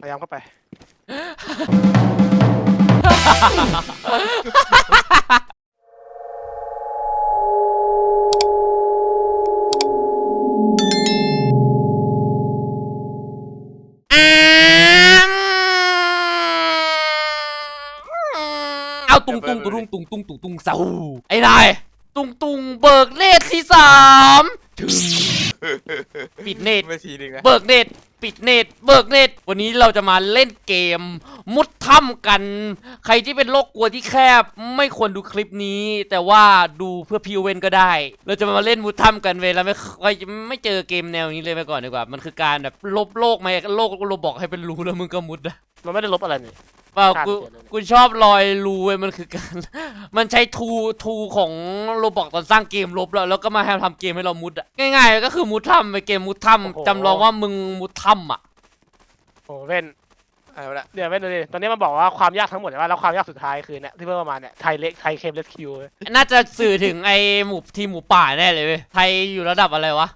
พยายามเข้าไป เอาตุงตุงตุงตุงตุงตุงตุงเสาไอ้นายตุงตุงเบิกเนตรที่สามถึงปิดเนตรไม่ทีหนึ่งนะเบิกเนตร ปิดเน็ตเบิกเน็ตวันนี้เราจะมาเล่นเกม มุดถ้ำกัน ใครที่เป็นโรคกลัวที่แคบ ไม่ควรดูคลิปนี้ แต่ว่าดูเพื่อพิวเวนก็ได้ เราจะมาเล่นมุดถ้ำกันเวลาไม่ค่อยไม่เจอเกมแนวนี้เลยไปก่อนดีกว่า มันคือการแบบลบโลกไหมโลกโลบอกให้เป็นรูแล้วมึงก็มุดนะ มันไม่ได้ลบอะไรนี่ เปล่าขาดกูเสียเลย กูชอบรอยรูเว้ยมันคือการ มันใช้ทูทูของโรบอกตอนสร้างเกมลบแล้วแล้วก็มาทำเกมให้เรามุดอะง่ายๆ ก็คือมุดถ้ำไปเกมมุดถ้ำจำลองว่ามึงมุดถ้ำอะโอ้เว้นอะไรวะเนี่ยเดี๋ยวเว้นดูดิตอนนี้มันบอกว่าความยากทั้งหมดใช่ไหมแล้วความยากสุดท้ายคือเนี่ยที่เพิ่มประมาณเนี่ยไทยเล็กไทยเคมเลสคิวน่าจะสื่อถึงไอ้หมู่ทีมหมูป่าแน่เลยเว้ยไทยอยู่ระดับอะไรวะ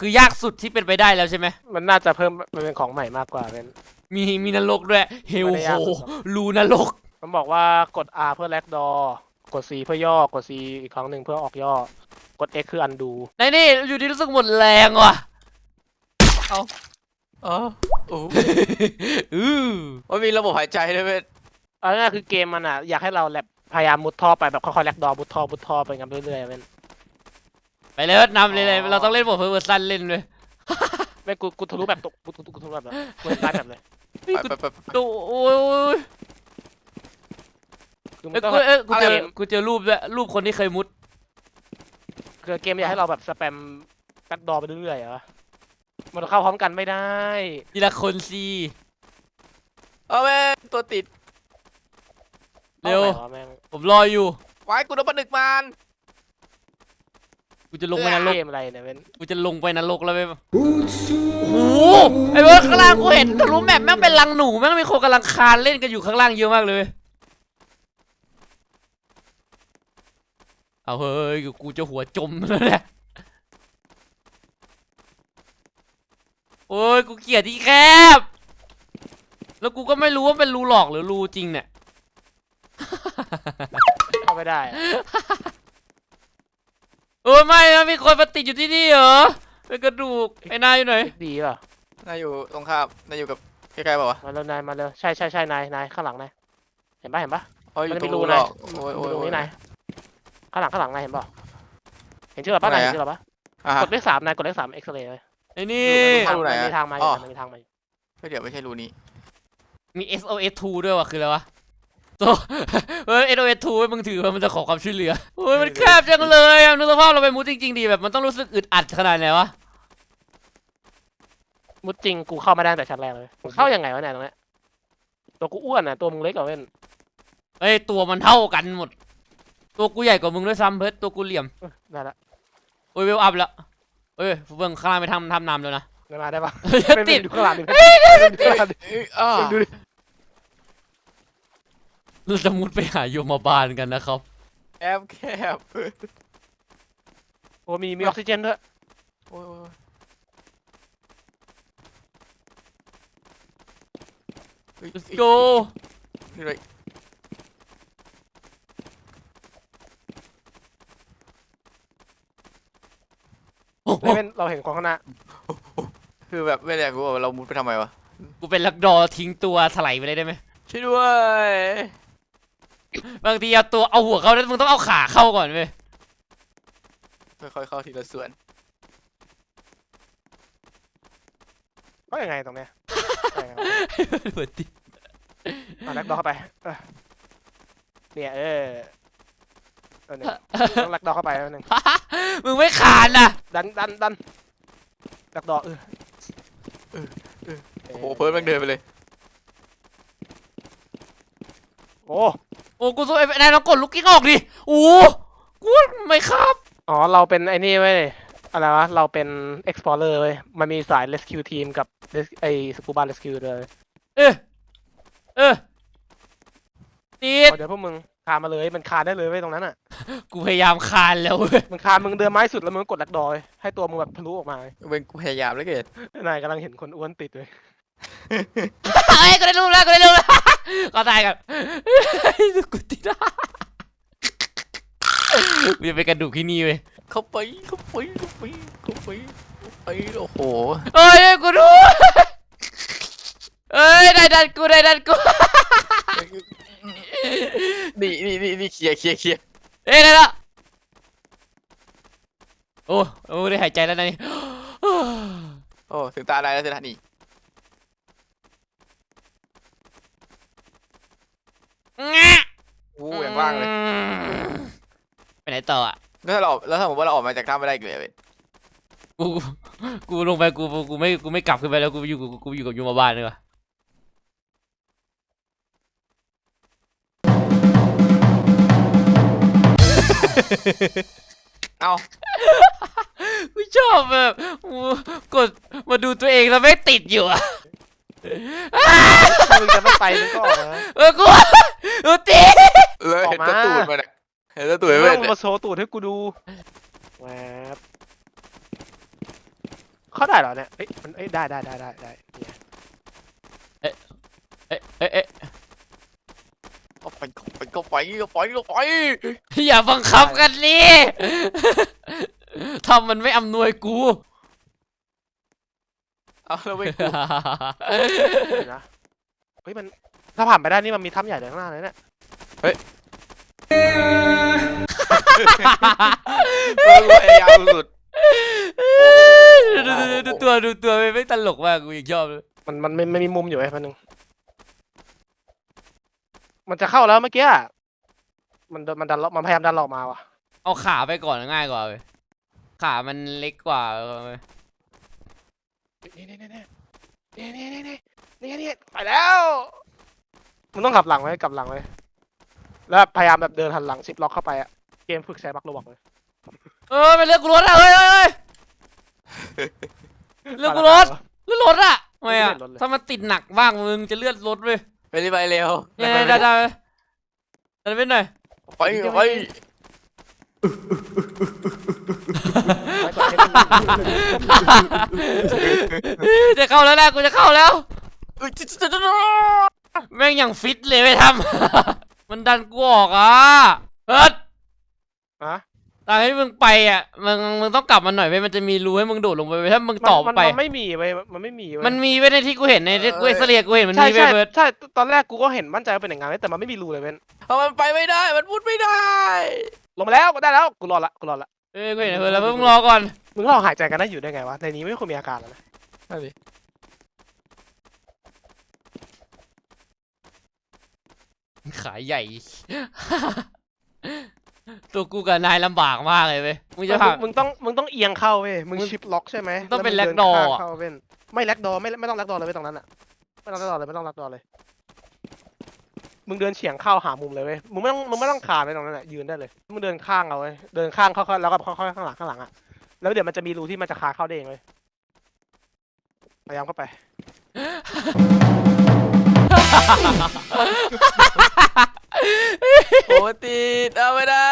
คือยากสุดที่เป็นไปได้แล้วใช่ไหมมันน่าจะเพิ่มมันเป็นของใหม่มากกว่าเว้น มีมีนรกด้วย เฮลไม่ได้โฮยากสุดหรอกรูนรก มันบอกว่ากด R เพื่อแลกดอ กด C เพื่อย่อ กด C อีกครั้งหนึ่งเพื่อออกย่อ กด X คืออันดูในนี่อยู่ดีรู้สึกหมดแรงว่ะอ๋อโอ้โหอือมันมีระบบหายใจด้วยเว้ยเอาง่ายๆคือเกมมันอะ อยากให้เราแลบพยายามมุดท่อไปแบบค่อยๆแลกดอมุดท่อมุดท่อไปกันเรื่อยๆเว้นไปเลยนำเลยเลยเราต้องเล่นบทเพอร์เวอร์ซันเล่นเลยไม่กูกูทะลุแบบตกกูกูกูทะลุแบบกูตายแบบเลย เฮ้ยไปกูไปไปดูโอ้ยโอ้ยคือมัเอ้นยต้องกูเอ้ยกูเจอเกมกูเจอรูปด้วยรูปคนที่เคยมุด คือเกมอยากให้เราแบบสแปมแลกดอไปเรื่อยๆเหรอมันเข้าพร้อมกันไม่ได้ ทีละคนสิเอาเว้ยตัวติด เร็ว อาไหนวะแม่งผมรออยู่ไว้กูโดนปลาหนึกมัน กูจะลงไปนรกเกมอะไรเนี่ยเว้นกูจะลงไปนรกแล้วเว้ยโอ้โหไอ้เว้ยข้างล่างกูเห็นทะลุแมปแม่งเป็นรังหนูแม่งมีคนกำลังคานเล่นกันอยู่ข้างล่างเยอะมากเลยเว้ยเอาเฮ้ยกูจะหัวจมแล้วแหละโอ้ยกูเกลียดที่แคบ แล้วกูก็ไม่รู้ว่าเป็นรูหลอกหรือรูจริงเนี่ย เข้าไม่ได้ อะเออไม่นะมีคนมาติดอยู่ที่นี่เหรอเป็นกระดูกไอ้นายอยู่ไหนดีป่ะนายอยู่ตรงข้ามนายอยู่กับใกล้ๆเปล่าวะมาเร็วนายมาเร็วใช่ใช่ใช่นายนายข้างหลังนายเห็นปะเห็นปะเอ๋ออมันยู่จะตรมีงรูรูนะหรอกโอ้ยโอ้ยตรงโอ้นี้ยนายข้างหลังข้างหลังนายเห็นปะเห็นชื่อเราปะไหนนายอะ เห็นชื่อเราปะอะกดเลขสามนายกดเลขสามเอ็กซเรย์เลยไอ้นี่ทางรูไหนมันอะมีทางมาออ๋ยู่อมันมีทางมาอยู่เฮ้ยเดี๋ยวไม่ใช่รูนี้มี SOS 2ด้วยว่ะคืออะไรวะ ตัวเฮ้ย SOS 2ไว้มึงถือว่ามันจะขอความช่วยเหลือโอ้ยมันแคบจังเลยอะนึกสภาพเราไปมุดจริงๆดีแบบมันต้องรู้สึกอึดอัดขนาดไหนวะมุดจริงกูเข้ามาได้ตั้งแต่ชั้นแรกเลยมึงเข้ายังไงวะเนี่ยตรงเนี้ยตัวกูอ้วนอะตัวมึงเล็กกว่าเว้นเฮ้ยตัวมันเท่ากันหมด ตัวกูใหญ่กว่ามึงด้วยซ้ำเพิร์ดตัวกูเหลี่ยมเออได้ละโอ้ยเวลอัพแล้วเอ้ยเบื้องข้างล่างไปทำทำน้ำแล้วนะ ได้มาได้ปะจะไม่ติไม่ดดูข้างหลังดิไม่ดูข้างหลังดิเอ้ยอ้าดูดิ เราจะมุดไปหาโยมบาลกันนะครับ แอบแคบโอ้มีมีออกซิเจนด้วยโอ้ยโอ้ยเฮ้ย let's go นี่เลยโอ้โหไม่เป็นเราเห็นคนข้างหน้าคือแบบไม่อยากรู้ว่าเรามุดไปทำไมวะ กูเป็นลักดอทิ้งตัวถลายไปเลยได้ไหมช่วยด้วย บางทีเอาตัวเอาหัวเข้าแล้วมึงต้องเอาขาเข้าก่อนเว้ยค่อยๆเข้าทีละส่วนก็ยังไงตรงเนี้ยได้ครับเหมือนดิเอาแลกดอเข้าไปเออเนี่ยเออเออเนี่ยต้องแลกดอเข้าไปแล้วนึงมึงไม่ขาดนะดันดันดันแลกดอเออโอ้โหเพิร์ดแม่งเดินไปเลย โอ้ โอ้กูสู้ไอ้นายลองกดลูกกิ้งออกดิโอ้กูไม่ครับ อ๋อ เราเป็นไอ้นี่เว้ยอะไรวะ เราเป็น explorer เว้ย มันมีสาย rescue team กับ res- ไอ้ scuba rescue ด้วยเออเออติดเอาเดี๋ยวพวกมึงคานมาเลย มันคานได้เลยเว้ยตรงนั้นอะ กูพยายามคานแล้วเว้ยมันคานมึงเดินไม้สุดแล้วมึงกดแลกดอเว้ยให้ตัวมึงแบบทะลุออกมาเว้ยเป็นกูพยายามแล้วเกิดนายกำลังเห็นคนอ้วนติดเลย เฮ้ยกูได้รูปแล้วกูได้รูปแล้วขอตายกันกูติดอะกูจะไปกระดูกที่นี่เว้ยเข้าไปเข้าไปเข้าไปเข้าไปเข้าไปโอ้โหเอ้ยกูรู้เอ้ยได้ดันกูได้ดันกูนี่นี่นี่นี่เคลียร์เคลียร์เคลียร์เอ้ยได้ละโอ้โอ้ได้หายใจแล้วนะนี่ โอ้ถึงตาได้แล้วสินะนี่ โอ้อย่าง ว่างเลยไปไหนต่ออะแล้วถ้าเราแล้วถ้าผมว่าเราออกมาจากถ้ำไม่ได้อีกเลยเว้ยกูกูลงไปกูกูไม่กูไม่กลับขึ้นไปแล้วกูอยู่กูกูอยู่กับยูมาบ้านดีกว่าเอ้ากูชอบแบบกูกดมาดูตัวเองแล้วไม่ติดอยู่อะมึงจะไม่ไปมึงก็ออกมา เออกูดูตี เลยเห็นแตะตูดมันอะเห็นแตะตูดมึมันงอะมาโชว์ตูดให้กูดูแวบเข้าได้เหรอเนี่ยเอ้ยมันเอ้ยได้ได้ได้ได้ได้เนี่ยเอ๊ะเอ๊ะเอ๊ะเข้าไปเข้าไปเข้าไปเข้าไปเข้าไปอย่าบังคับกันนี่ทำมันไม่อำนวยกูเอาแล้วเว้ยกูเดี๋ยวนะเฮ้ยมันถ้าผ่านไปได้นี่มันมีถ้ำใหญ่เลยข้างหน้าเลยเนี่ย เออกูพยายามสุด ดูดูดูดูตัวดูตัวไม่ไม่ตลกมากกูยังชอบเลยมันมันไม่ไม่มีมุมอยู่ไอ้พันหนึ่งมันจะเข้าแล้วเมื่อกี้อะมันเดินมันดันเรามันพยายามดันเราอกมาว่ะ เอาขาไปก่อนง่ายกว่าเว้ยขามันเล็กกว่าเว้ยนี่นี่นี่นี่นี่นี่นี่นี่นี่ไปแล้วมึงต้องขับหลังไว้กลับหลังไว้ แล้วพยายามแบบเดินหันหลังซิปล็อกเข้าไปอะเกมฝึกใช้บักระวังเลยเออไปเลือกกูรถอะเฮ้ยเฮ้ยเฮ้ยเลือกกูรถเลือกรถอะทำไมอะถ้ามันติดหนักบ้างมึงจะเลื่อนรถเว้ยไปรีบไปเร็วเนี่ยได้ได้ได้ไปหน่อยไปไปจะเข้าแล้วนะกูจะเข้าแล้วเอ้ยจิ๊ดจิ๊ดจิ๊ดจิ๊ดแม่งอย่างฟิตเลยไปทำ มันดันกูออกอะเอิร์ดอะ ตอนที่มึงไปอะมึงมึงต้องกลับมาหน่อยเว้ยมันจะมีรูให้มึงโดดลงไปเว้ยถ้ามึงต่อมันไป มันไม่มีเว้ยมันไม่มีเว้ย มันมีไว้ในที่กูเห็นในที่กูเอ็กซเรย์กูเห็นมันใช่มีไว้ใช่เบิร์ดใช่ตอนแรกกูก็เห็นมั่นใจว่าเป็นอย่างนั้นแต่มันไม่มีรูเลยเว้นเอามันไปไม่ได้ มันพูดไม่ได้ ลงมาแล้วได้แล้วกูรอละกูรอละเอ้ยกูเห็นเบิร์ดแล้วมึงรอก่อนมึงเราหายใจกันได้อยู่ได้ไงวะในนี้ไม่ควรมีอาการแล้วนะนั่นดิ ขายใหญ่ ตัวกูกับนายลำบากมากเลยเว้ยมึงจะมึผ่างมึงต้องมึงต้องเอียงเข้าเว้ยมึงมึงชิปล็อกใช่ไหมต้องเป็นมึแล็กดอร์ข้างอะ เข้าเว้นไม่แล็กดอร์ไม่ไม่ต้องแล็กดอร์เลยไม่ตรงนั้นอะไม่ต้องแล็กดอร์เลยไม่ต้องแล็กดอร์เลย มึงเดินเฉียงเข้าหามุมเลยเว้ยมึงไม่ต้องมึงไม่ต้องคานไปตรงนั้นแหละยืนได้เลยมึงเดินข้างเอาเว้ยเดินข้างเข้าๆแล้วก็ค่อยๆข้างหลังข้างหลังอะแล้วเดี๋ยวมันจะมีรูที่มันจะคาเข้าได้เองเลยพยายามเข้าไป โอ้ติดเอาไม่ได้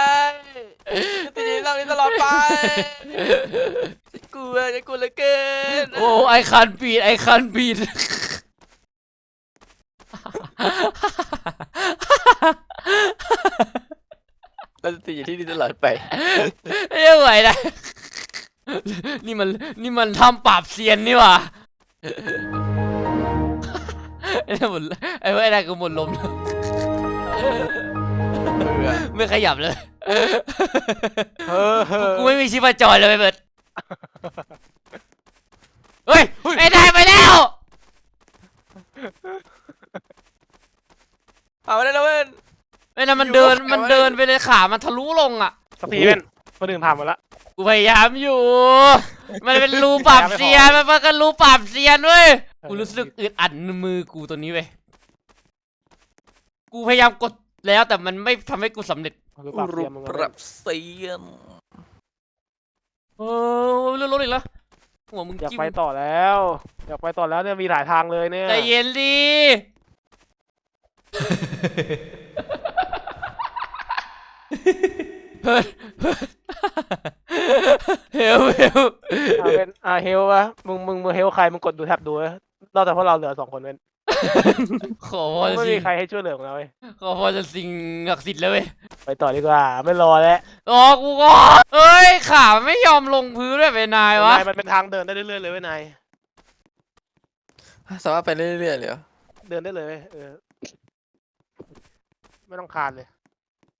ติดเรานี้ตลอดไปฉันกลัวฉันกลัวเหลือเกินโอ้ไอคันบีดไอคันบีดเราจะติดอยู่ที่นี่ตลอดไปไม่ไหวนะนี่มันนี่มันทำปราบเซียนนี่หว่าไอ้นั่นหมดไอ้ไอ้นั่นก็หมดลมแล้วเบื่อ ไม่ขยับเลยเฮ้อเฮ้อกูไม่มีชีพจรเลยไปเบิดเฮ้ยไอ้ได้ไปแล้วเอาไม่ได้แล้วเว้นไอ้นั่นมันเดินมันเดินไปเลยขามันทะลุลงอะสตีเวนคนอื่นผ่านหมดละกูพยายามอยู่ มันเป็นรูปราบเซียนมันเป็นรูปราบเซียนเว้ยกูรู้สึกอึดอัดในมือกูตัวนี้เว้ย กูพยายามกดแล้วแต่มันไม่ทำให้กูสำเร็จรูปปรับรูเสียปมึงปอะรับเสียนเออเลื่อนรถอีกแล้วหัวมึงอยากจิ้มไปต่อแล้ว อยากไปต่อแล้วเนี่ยมีหลายทางเลยเนี่ยใจเย็นดิเฮ้ยเฮลเฮลอ่าเป็นอ่าเฮลวะมึงมึงมึงเฮลใครมึงกดดูแท็บดูนะนอกจากพวกเราเหลือสองคนเว้น ขอพอจะไม่สิมีใครให้ช่วยเหลือมึงแล้วเว้ยขอพอจะสิ่งศักดิ์สิทธิ์แล้วเว้ยไปต่อดีกว่า ไม่รอแล้วอ๋อกูก็เอ้ยขาไม่ยอมลงพื้นเลยเป็นนายวะนายมันเป็นทางเดินได้เรื่อยๆเลยเว้ยนายสามารถไปเรื่อยๆเลยเหรอเดินได้เลยเว้ยเออไม่ต้องคานเลย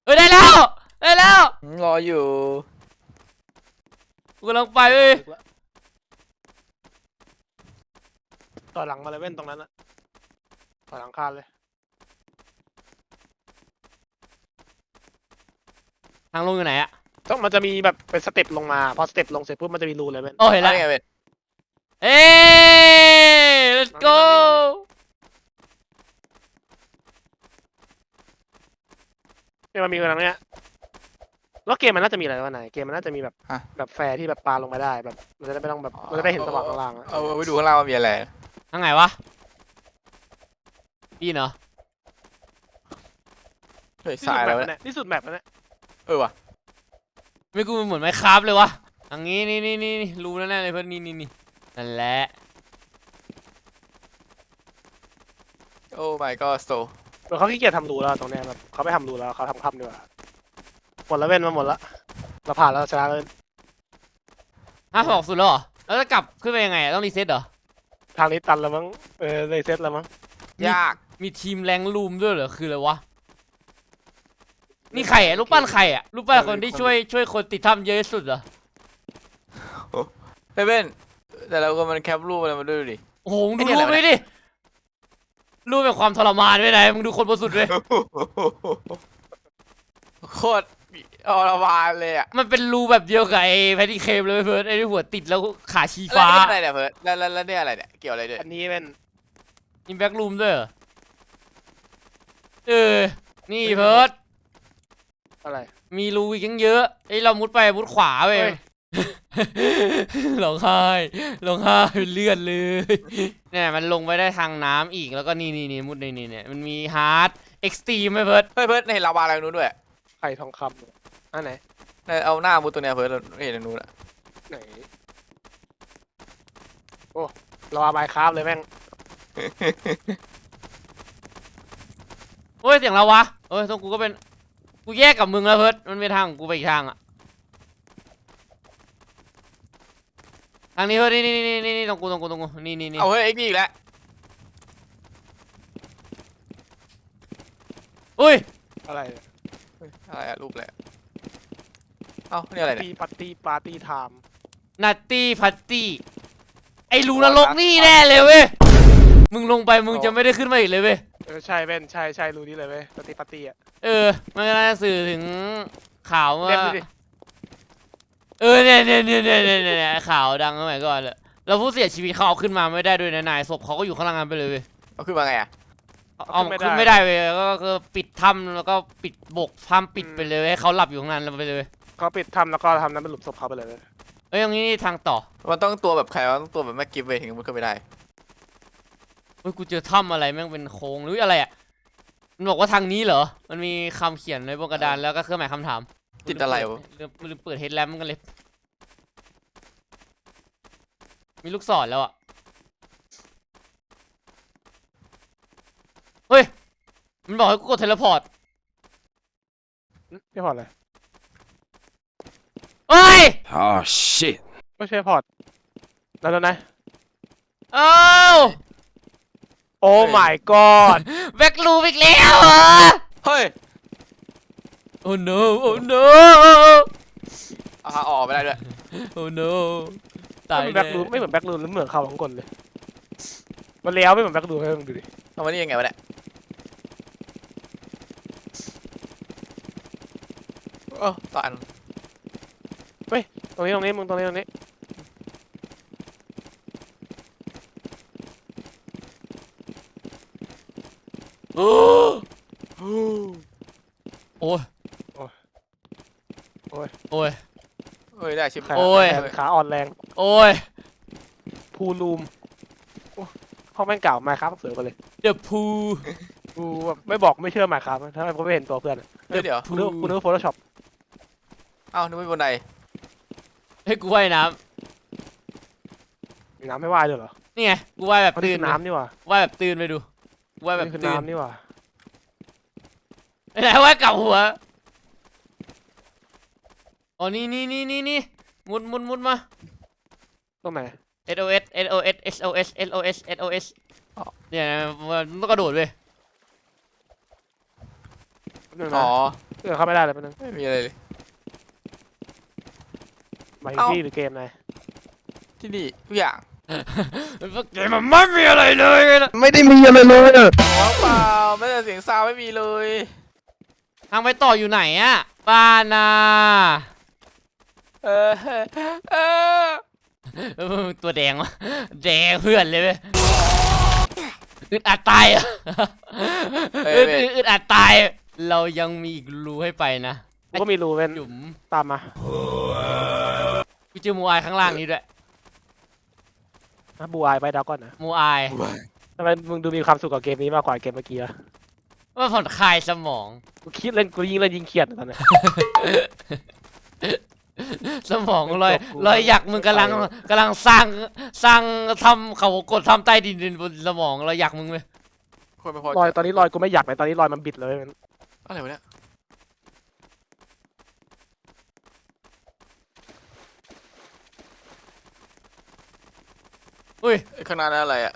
เอ้ยได้แล้วได้แล้วอืมรออยู่ กูกำลังไปเว้ยต่อหลังมาเลยเว้นตรงนั้นอะต่อ หลังคานเลย ทางลงอยู่ไหนอะต้องมันจะมีแบบเป็นสเต็ปลงมา พอสเต็ปลงเสร็จปุ๊บมันจะมีรูเลยเว้นโอ้เห็นแล้ว ไงเว้ยเอ้ย let's go เนี่ยมันมีกำลังเนี้ยแล้วเกมมันน่าจะมีอะไรวะนายเกมมันน่าจะมีแบบฮะ แบบแฟร์ที่แบบปาลงมาได้แบบมันจะได้ไม่ต้องแบบมันจะได้เห็นสว่างข้างล่างอะเอาเอาไปดูข้างล่างว่ามีอะไร ทางไหนวะ พี่เนาะเฮ้ยที่สายสุดอะไรแมปวะแล้วเนี่ยเนี่ยที่สุดแมปแล้วเนี่ยเออว่ะไม่กูมันเหมือนไมครับเลยวะทางนี้นี่นี่นี่นี่รู้แล้วแน่เลยเพื่อนนี่นี่นี่นั่นแหละโอ้ my god so เหมือนเขาขี้เกียจทำรูแล้วตรงเนี้ยแบบเขาไม่ทำรูแล้วเขาทำคำดีกว่าหมดแล้วเว้นมาหมดละเราผ่านแล้วชนะเลยห้าสองสุดแล้วเหรอแล้วจะกลับขึ้นไปยังไงอะต้องรีเซ็ตเหรอทางนี้ตันแล้วมั้งเออเลยเซตแล้วมั้งยาก มีทีมแรงลูมด้วยเหรอคืออะไรวะนี่ใครอะรูปปั้นใครอะรูปปั้นคนที่ช่วยช่วยคนติดถ้ำเยอะที่สุดเหรอเฮ้ยเว้นแต่เราก็มันแคปรูปอะไรมาด้วยดูดิโอ้โหมึงไอ้ดูเนี่ยรูปอะไรวะนี้ดิรูปเป็นความทรมานไปไหนมึงดูคนบนสุดเลยโคตรอรวานเลยอะ มันเป็นรูแบบเดียวกับไอ้แพทตี้เคมเลยเพื่อนไอ้ที่หัวติดแล้วขาชีแล้วฟ้านี่อะไรเนี่ยเพิร์ดแล้วแล้วแล้วเนี่ยอะไรเนี่ยเกี่ยวอะไรด้วยอันนี้เป็นมีแบ็กรูมด้วยเหรอ เออ นี่เพิร์ดอะไร มีรูอีกยังเยอะไอ้ยเรามุดไปมุดขวาไปเฮ้ย ร้องไห้ร้องไห้เป็นเลือดเลยเนี่ยมันลงไปได้ทางน้ำอีกแล้วก็นี่นี่นี่มุดในนี่เนี่ยมันมีฮาร์ดเอ็กซ์ตรีมไหมเพิร์ดเฮ้ยเพิร์ดเห็นลาวาอะไรตรงนู้นด้วยไข่ทองคำเนี่ยอันไหนเนี่ยเอาหน้ามุดตัวเนี้ยเพิร์ดเราเห็นตรงนู้นอะไหน โอ้เราเอาไมค์คราฟเลยแม่ง โอ้ยเสียงเราวะเอ้ยตรงกูก็เป็นกูแยกกับมึงแล้วเพิร์ดมันเป็นทางของกูไปอีกทางอะทางนี้เพิร์ดนี่นี่นี่นี่นี่ตรงกูตรงกูตรงกูนี่นี่นี่เอาเฮ้ยไอ้นี่อีกแล้วอุ้ยอะไรเนี่ยเฮ้ยอะไรอะรูปอะไรอะเอ้านี่อะไรเนี่ย ตีปาร์ตี้ปาร์ตี้ไทม์นัตตี้พัตตี้ไอ้รูนรกนี่แน่เลยเว้ยมึงลงไปมึงจะไม่ได้ขึ้นมาอีกเลยเว้ย เออใช่เป็นใช่ใช่รู้นี่เลยเว้ยปาร์ตี้ปาร์ตี้อะ เออ มันก็น่าจะสื่อถึงข่าวว่า เล่นดูดิ เออเนี่ยเนี่ยเนี่ยเนี่ยเนี่ยเนี่ยเนี่ยข่าวดังสมัยก่อนเลยแล้วผู้เสียชีวิตเขาเอาขึ้นมาไม่ได้ด้วยนะนายศพเขาก็อยู่ข้างล่างนั้นไปเลยเว้ยเอาขึ้นมาไงอะเอาขึ้นไม่ได้เว้ยก็ก็ปิดถ้ำแล้วก็ปิดบกถ้ำปิดไปเลยให้เขาหลับอยู่ข้างนั้นแล้วไปเลยเว้ยเขาปิดทำแล้วก็ทำนั้นเป็นหลุมศพเขาไปเลยเว้ยเอ้ยอย่างนี้นี่ทางต่อ มันต้องตัวแบบใครวะต้องตัวแบบแม่กิฟเวยถึงมันขึ้นไม่ได้เฮ้ยกูเจอถ้ำอะไรแม่งเป็นโค้งหรืออะไรอะมันบอกว่าทางนี้เหรอ มันมีคำเขียนในบนกระดานแล้วก็เครื่องหมายคำถามติดอะไรวะ ลืมลืมเปิดเฮดแลมป์กันเลย มีลูกศรแล้วอะ เฮ้ย มันบอกให้กูกดเทเลพอร์ตไม่พอร์ตเลยเฮ้ย Oh shit. ไม่ใช่พอร์ตแล้วแล้วนะ เอ้า โอ้ my god แบ็กลูอีกแล้วเหรอเฮ้ยโอ้ no โอ้ no เอาหาออกไม่ได้ด้วยโอ้ no ตายไม่เหมือนแน่แบ็กรูมไม่เหมือนแบ็กรูมหรือเหมือนเขาของกลเลย มันเลี้ยวไม่เหมือนแบ็กรูมให้มึงดูดิเอามานี่ยังไงวะเนี่ยโอ้ตันตรงนี้ตรงนี้มึงตรงนี้ตรงนี้ โอ้โอ้ยโอ้ยเฮ้ยได้ชิปขาโอ้ย แขนขาอ่อนแรงโอ้ย พูลูมโอ้ห้องแม่งเก่ามาครับเสือกันเลยเดอะพูกูแบบไม่บอกไม่เชื่อมาครับถ้าไม่ไม่เห็นตัวเพื่อนอะเฮ้ยเดี๋ยวกูนึกกูนึกโฟโต้ช็อปเอ้านึกว่าบนไดให้กูว่ายน้มีน้ำไม่ว่ายด้วยเหรอนี่ไงกูว่ายแบบมันตื่นคือน้ำนี่หว่าว่ายแบบตื่นไปดู ว่ายแบบมันคือตื่นน้ำนี่หว่าไหนว่ายกลับหัวอ๋อนี่นี่นี่นี่นี่มุดมุดมุดมา ตรงไหน SOS SOS SOS SOS SOS เนี่ยมันต้องกระโดดเว้ยหนึ่งอ๋นะอเออเข้าไม่ได้เลยแป๊บนึงไม่มีอะไรเลย หมายถึงเอ้า ที่หรือเกมไหนที่นี่ทุกอย่าง เกมมันไม่มีอะไรเลยนะไม่ได้มีอะไรเลยอะว้าวเปล่าไม่แต่เสียงซาวไม่มีเลย ทางไปต่ออยู่ไหนอะบ้านนาเออเออเออตัวแดงวะแดงเพื่อนเลยเว้ยอึดอัดตายอะอึดอึดอึดอัดตาย เรายังมีอีกรูให้ไปนะกูก็มีรูเป็นจุ๋มตามมากูเจอมูอายข้างล่างนี้ด้วย นะบูอายไปดาวก่อนนะมูอายทำไมมึงดูมีความสุขกับเกมนี้มากกว่าเกมเมื่อกี้อะว่าผ่อนคลายสมอง กูคิดเล่นกูยิงเล่นยิงเครียดตอนเนี้ย สมองลอยจบกูลอยอยากมึงกำลังไปวะกำลังสร้างสร้างทำเขากดทำใต้ดินบนสมองเราอยากมึงเลยคนไม่พอลอยตอนนี้ลอยกูไม่อยากไปตอนนี้ลอยมันบิดเลยมันอะไรวะเนี่ย อุ้ยไอ้ข้างหน้านั่นอะไรอะ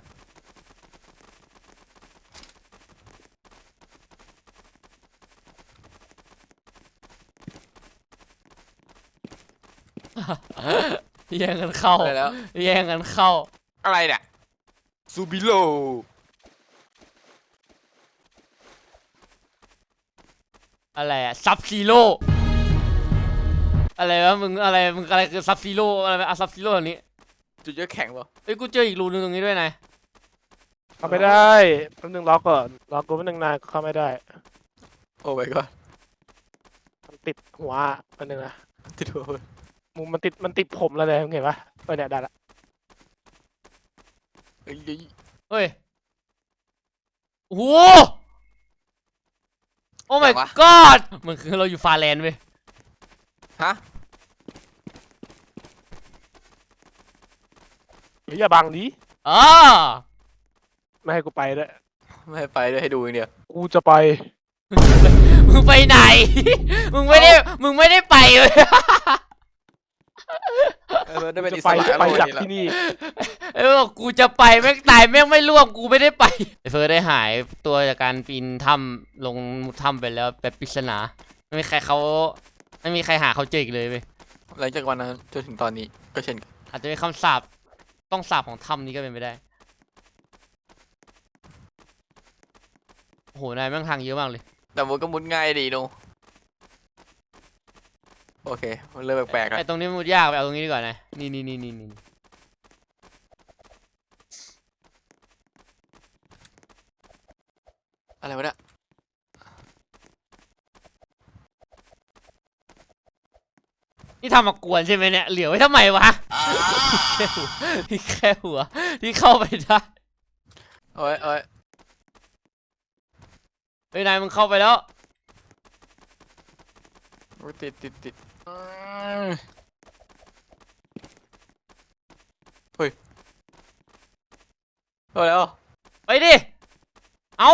แย่งกันเข้าอะไรแล้ว แย่งกันเข้า อะไรเนี่ยซูบิโลอะไรอะซับซีโร่อะไรวะมึงอะไรมึงอะไรคือซับซีโร่อะไรอะซับซีโร่แบบนี้ จุดเยอะแข็งป่ะเอ้ยกูเจออีกรูนึงตรงนี้ด้วยนายเข้าไม่ได้แป๊บนึงล็อกก่อนล็อกกูแป๊บนึงนายเข้าไม่ได้โอ้ยก็มันติดหัวแป๊บนึงนะติดหัวเว้ยมึงมันติดมันติดผมแล้วเลยมึงเห็นปะเออเนี่ยได้ละเอ้ยเอ้ยเฮ้ยโอ้โหโอ้ my ไหนวะ god มันคือเราอยู่ฟาแลนด์เว้ยฮะ เฮ้ยอย่าบังดิอ่าไม่ให้กูไปด้วยไม่ให้ไปด้วยให้ดูอย่างเดียวกูจะไป มึงไปไหน มึงไม่ได้ มึงไม่ได้ไปเว้ยเออได้เป็นจะอิสไประจะไปแล้วจากวันนี้ละที่นี่ เออกูจะไปแม่งตายแม่งไม่ร่วงกูไม่ได้ไปไอเฟิร์สได้หายตัวจากการปีนถ้ำลงถ้ำไปแล้วแบบปริศนา ไม่มีใครเขาไม่มีใครหาเขาเจออีกเลยเว้ยหลังจากวันนั้นจนถึงตอนนี้ก็เช่นกันอาจจะเป็นคำสาป ต้องสาปของถ้ำนี้ก็เป็นไปได้ โอ้โห นายแม่งทางเยอะมากเลย แต่มันก็มุดง่ายดีนูโอเค มันเริ่มแปลกๆแล้ว ไอตรงนี้มันยากไปเอาตรงนี้ดีกว่านะนี่นี่นี่นี่นี่ อะไรวะเนี่ย นี่ทำมากวนใช่ไหมเนี่ย เหลือไว้ทำไมวะที่แค่หัว ที่เข้าไปได้โอ้ยโอ้ยเฮ้ยนายมึงเข้าไปแล้วโอ้ยติดติดติดอืมเฮ้ยโอ้แล้วไปดิ เอา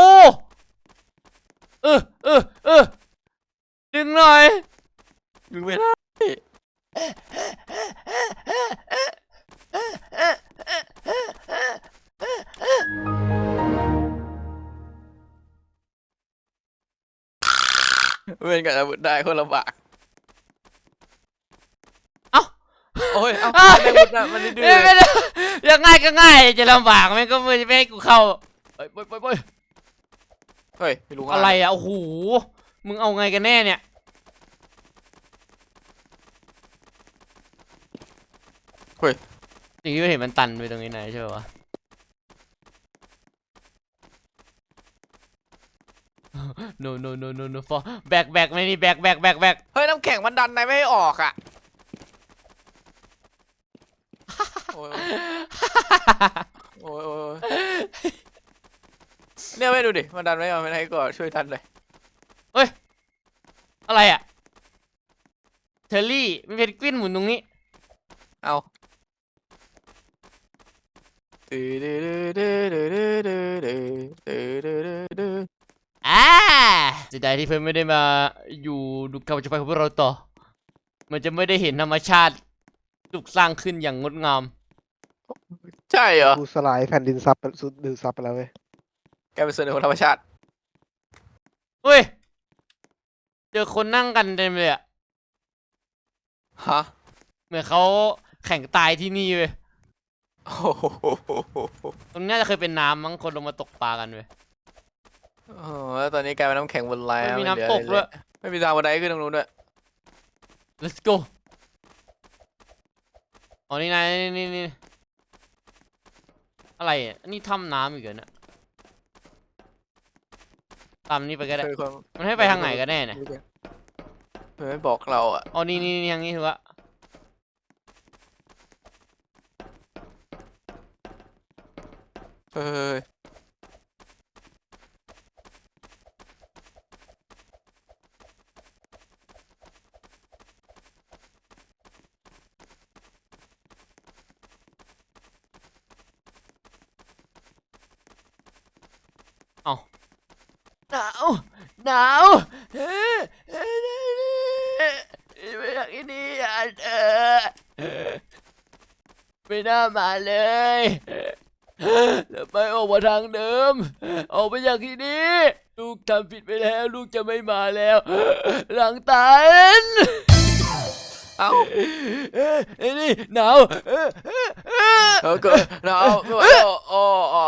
เออเออเออดึงหน่อย ดึงไม่ได้ เว้นกับอาวุธได้คนลำบากเอ้า โอ้ย เอ้าเอ้าไม่มุดนะมันดื้อเอ้ยไม่ได้ยังง่ายก็ง่ายจะลำบากแม่งก็ไม่ไม่ให้กูเข้าไปไปไปไปเฮ้ยไม่รู้อะไรอะโอ้โห มึงเอาไงกันแน่เนี่ย สิ่งที่ไม่เห็นมันตันไปตรงนี้ไหนใช่ปะวะ no no no no no for back back ไม่นี่ back back back back เฮ้ยน้ำแข็งมันดันนายไม่ให้ออกอะโอ้ยโอ้ยโอ้ยโอ้ยเนี่ยไม่ดูดิมันดันไม่เอาไม่ให้ก่อนช่วยดันเลยอะไรอะเทอร์รี่มีเพนกวินหมุนตรงนี้ อ่าเสียดายที่เพื่อนไม่ได้มาอยู่ดูการจะไปของพวกเราต่อ มันจะไม่ได้เห็นธรรมชาติถูกสร้างขึ้นอย่างงดงาม ใช่เหรอ กูสลายแผ่นดินซับไปสุดดินซับไปแล้วเว้ยแกเป็นส่วนหนึ่งของธรรมชาติ เฮ้ย เจอคนนั่งกันเต็มเลยอะฮะ เหมือนเขาแข่งตายที่นี่เว้ย โอ้โหตรงนี้น่าจะเคยเป็นน้ำมั้งคนลงมาตกปลากันเว้ย โอ้โหแล้วตอนนี้กลายเป็นน้ำแข็งบนไลน์ไม่มีเหลือน้ำตกอะไรด้วย ไม่มีทางบันไดขึ้นตรงนู้นด้วย let's go อ๋อนี่นายนี่นี่นี่อะไรอะอันนี่ถ้ำน้ำอีกเหรอเนี่ยตามนี่ไปก็ได้คือคนมันให้ไปทางไหนกันแน่เนี่ยมันไม่บอกเราอะ อ๋อนี่นี่นี่ทางนี้ถือว่า เฮ้ยเอาหนาวหนาวเฮ้ยเฮ้ยไม่อยากที่นี่อะเออไม่น่ามาเลย แล้วไปออกมาทางเดิม ออกไปจากที่นี่ลูกทำผิดไปแล้ว ลูกจะไม่มาแล้ว หลังตันเอ้าเอ้ยไอ้นี่หนาวเอ้ยเอ้ยเอ้ยเออเกิดเราไม่ไหวแล้วอ๋ออ๋อ